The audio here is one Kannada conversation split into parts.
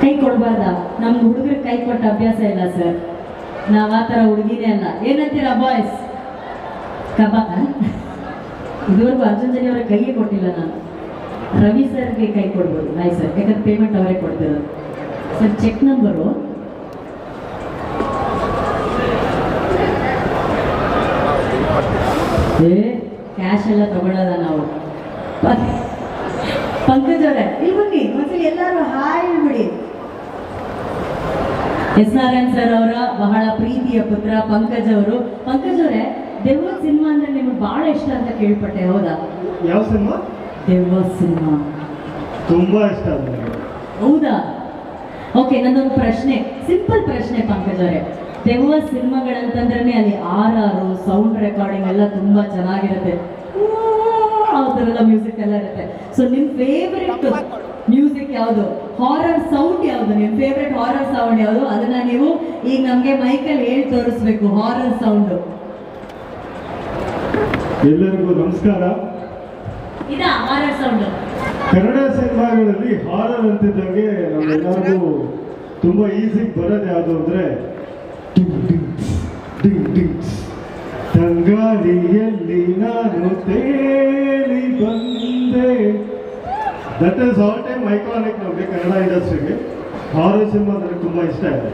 ಕೈ ಕೊಡ್ಬಾರ್ದ. ನಮ್ಗೆ ಹುಡುಗರಿಗೆ ಕೈ ಕೊಟ್ಟ ಅಭ್ಯಾಸ ಇಲ್ಲ ಸರ್. ನಾವು ಆ ಥರ ಹುಡುಗಿನೇ ಅಲ್ಲ. ಏನಂತೀರಾ ಬಾಯ್ಸ್ ಕಬಾ ಇದುವರೆಗೂ ಅರ್ಜುನ್ ಜನಿ ಅವ್ರಿಗೆ ಕೈಗೆ ಕೊಟ್ಟಿಲ್ಲ ನಾನು. ರವಿ ಸರ್ಗೆ ಕೈ ಕೊಡ್ಬೋದು. ನಾಯ್ ಸರ್. ಯಾಕಂದ್ರೆ ಪೇಮೆಂಟ್ ಅವರೇ ಕೊಡ್ತಿರೋದು. ಸರ್ ಚೆಕ್ ನಂಬರು ಏ ಕ್ಯಾಶ್ ಎಲ್ಲ ತಗೊಳ್ಳೋದ ನಾವು ಪ- ಪಂಕಜ್ ಅವರೇ ಇಲ್ಲಿ ಬನ್ನಿ ಮತ್ತೆ ಎಲ್ಲರೂ ಹಾಯ್ ಬಿಡಿ. ಎಸ್ ನಾರಾಯಣ್ ಸರ್ ಅವರ ಬಹಳ ಪ್ರೀತಿಯ ಪುತ್ರ ಪಂಕಜ್ ಅವರು. ಪಂಕಜ್ ಅವರೇ ದೆವ್ವ ಸಿನಿಮಾ ಅಂದ್ರೆ ನಿಮ್ಗೆ ಬಹಳ ಇಷ್ಟ ಅಂತ ಕೇಳ್ಪಟ್ಟೆ ಹೌದಾ? ಯಾವ ಸಿನಿಮಾ? ದೆವ್ವ ಸಿನಿಮಾ. ತುಂಬಾ ಇಷ್ಟ ಹೌದಾ? ಓಕೆ ನಂದೊಂದು ಪ್ರಶ್ನೆ ಸಿಂಪಲ್ ಪ್ರಶ್ನೆ ಪಂಕಜ್ ಅವರೇ. ದೆವ್ವ ಸಿನಿಮಾಗಳಂತಂದ್ರೆ ಅಲ್ಲಿ ಆರ್ ಆರು ಸೌಂಡ್ ರೆಕಾರ್ಡಿಂಗ್ ಎಲ್ಲ ತುಂಬಾ ಚೆನ್ನಾಗಿರುತ್ತೆ. ಆ ಥರ ಎಲ್ಲ ಮ್ಯೂಸಿಕ್ ಎಲ್ಲ ಇರುತ್ತೆ. ಸೊ ನಿಮ್ ಫೇವ್ರೆಟ್ ಮ್ಯೂಸಿಕ್ ಯಾವುದು? ಹಾರರ್ ಸೌಂಡ್ ಯಾವುದು? ನಿಮ್ ಫೇವ್ರೆಟ್ ಹಾರರ್ ಸೌಂಡ್ ಯಾವುದು? ಅದನ್ನ ನೀವು ಈಗ ನಮ್ಗೆ ಮೈಕಲ್ಲಿ ಹೇಳಿ ತೋರಿಸ್ಬೇಕು ಹಾರರ್ ಸೌಂಡ್ ಎಲ್ಲರಿಗೂ ನಮಸ್ಕಾರ. ಇದಾ? ಹಾರರ್ ಸೌಂಡ್ ಕನ್ನಡ ಸಿನಿಮಾಗಳಲ್ಲಿ ಹಾರರ್ ಅಂತಿದ್ದಂಗೆ ನಮ್ಮೆಲ್ಲರಿಗೂ ತುಂಬಾ ಈಸಿ ಬರೋದು ಯಾವುದು ಅಂದ್ರೆ ತಂಗಾರಿಯಲ್ಲಿ ನಾನು ತೇಲಿ ಬಂದೆ. That is all time iconic ನಮಗೆ ಕನ್ನಡ ಇಂಡಸ್ಟ್ರಿಗೆ ಹಾರರ್ ಸಿನಿಮಾ ನನಗೆ ತುಂಬಾ ಇಷ್ಟ ಇದೆ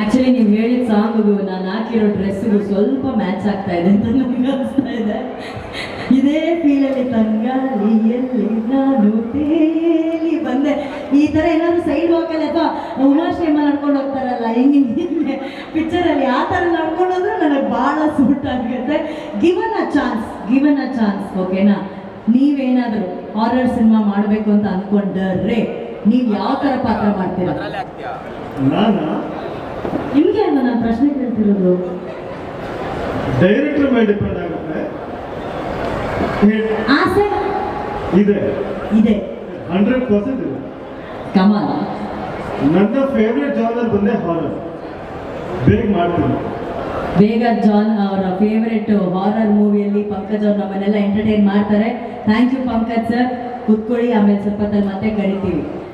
ಆಕ್ಚುಲಿ ನೀವು ಹೇಳಿದ ಸಾಂಗ್ಗೂ ನಾನು ಹಾಕಿರೋ ಡ್ರೆಸ್ಗೂ ಸ್ವಲ್ಪ ಮ್ಯಾಚ್ ಆಗ್ತಾ ಇದೆ ಅಂತ ನನಗೆ ಅನಿಸ್ತಾ ಇದೆ. ಇದೇ ಫೀಲಲ್ಲಿ ತಂಗಾಲಿಯಲ್ಲಿ ನಾನು ತೇಲಿ ಬಂದೆ. ಈ ಥರ ಏನಾದ್ರು ಸೈಡ್ ವಾಕಲ್ಲಿ ಅಥವಾ ಉಮಾಶ್ರೇಮ ನಡ್ಕೊಂಡು ಹೋಗ್ತಾರಲ್ಲ, ಹಿಂಗೆ ಹಿಂಗೆ ಪಿಕ್ಚರಲ್ಲಿ ಆ ಥರ ನಡ್ಕೊಂಡು ಹೋದ್ರೆ ನನಗೆ ಭಾಳ ಸೂಟ್ ಆಗುತ್ತೆ. Given a chance given a chance ಓಕೆನಾ ನೀವೇನಾದರೂ ಹಾರರ್ ಸಿನಿಮಾ ಮಾಡಬೇಕು ಅಂತ ಅನ್ಕೊಂಡ್ರೆ ನೀವು ಯಾವ ತರ ಪಾತ್ರ ಮಾಡ್ತೀರಾ? ನಾನಾ? ನಿಮ್ಗೆ ಅಲ್ವಾ ನಾನು ಪ್ರಶ್ನೆ ಕೇಳ್ತಿರೋದು? ಡೈರೆಕ್ಟರ್ ಮೇಲೆ ಡಿಪೆಂಡ್ ಆಗುತ್ತೆ. ಹೇ- ಆಸೆ ಇದೆ. ಇದೆ. ಹಂಡ್ರೆಡ್ ಪರ್ಸೆಂಟ್ ಇದೆ. ಕಮಲ್ ನನ್ನ ಫೇವ್ರೆಟ್ ಜಾನರ್ ಬಂದೇ ಹಾರರ್ ಬೇಗ ಮಾಡ್ತೀನಿ. ಬೇಗ ಜಾನ್ ಅವರ ಫೇವರೇಟ್ ಹಾರರ್ ಮೂವಿಯಲ್ಲಿ ಪಂಕಜ್ ಅವ್ರು ನಮ್ಮನ್ನೆಲ್ಲ ಎಂಟರ್ಟೈನ್ ಮಾಡ್ತಾರೆ. ಥ್ಯಾಂಕ್ ಯು ಪಂಕಜ್ ಸರ್ ಕುತ್ಕೊಳ್ಳಿ, ಆಮೇಲೆ ಸ್ವಲ್ಪ ಮತ್ತೆ ಕರಿತೀವಿ.